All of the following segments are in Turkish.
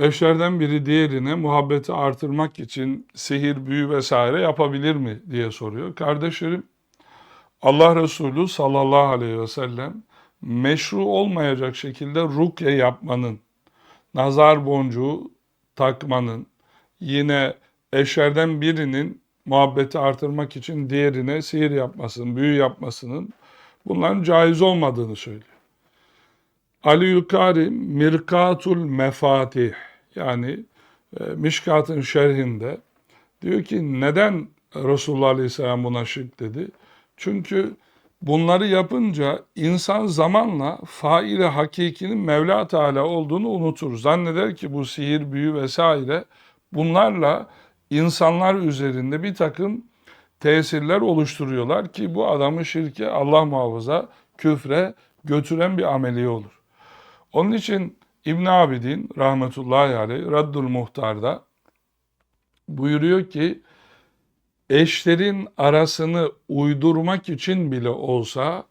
eşlerden biri diğerine muhabbeti artırmak için sihir, büyü vesaire yapabilir mi diye soruyor. Kardeşlerim Allah Resulü sallallahu aleyhi ve sellem meşru olmayacak şekilde rukye yapmanın, nazar boncuğu takmanın, yine eşlerden birinin muhabbeti artırmak için diğerine sihir yapmasının, büyü yapmasının bunların caiz olmadığını söylüyor. Ali Yukari Mirkatul Mefatih yani e, Mişkat'ın şerhinde diyor ki neden Resulullah Aleyhisselam buna şirk dedi? Çünkü bunları yapınca insan zamanla faile hakikinin Mevla Teala olduğunu unutur. Zanneder ki bu sihir, büyü vesaire bunlarla insanlar üzerinde bir takım tesirler oluşturuyorlar ki bu adamı şirke Allah muhafaza küfre götüren bir ameliye olur. Onun için İbn Abidin rahmetullahi aleyh Raddul Muhtar'da buyuruyor ki eşlerin arasını uydurmak için bile olsa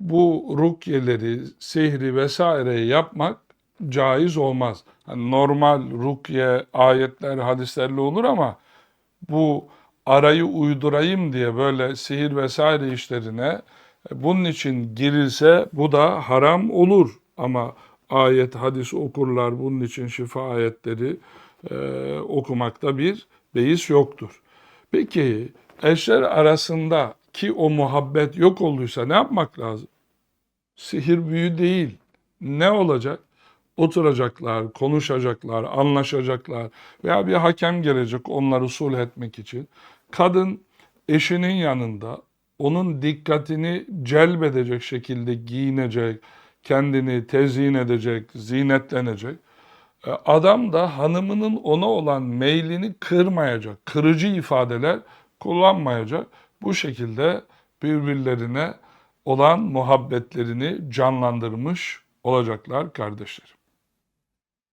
bu rukyeleri, sihri vesaireyi yapmak caiz olmaz. Hani normal rukye, ayetler, hadislerle olur ama bu arayı uydurayım diye böyle sihir vesaire işlerine e, bunun için girilse bu da haram olur. Ama ayet, hadis okurlar bunun için şifa ayetleri e, okumakta bir beis yoktur. Peki eşler arasında ki o muhabbet yok olduysa ne yapmak lazım? Sihir büyü değil. Ne olacak? Oturacaklar, konuşacaklar, anlaşacaklar veya bir hakem gelecek onları sulh etmek için. Kadın eşinin yanında onun dikkatini celbedecek şekilde giyinecek, kendini tezyin edecek, zinetlenecek. E, Adam da hanımının ona olan meylini kırmayacak, kırıcı ifadeler kullanmayacak. Bu şekilde birbirlerine olan muhabbetlerini canlandırmış olacaklar kardeşlerim.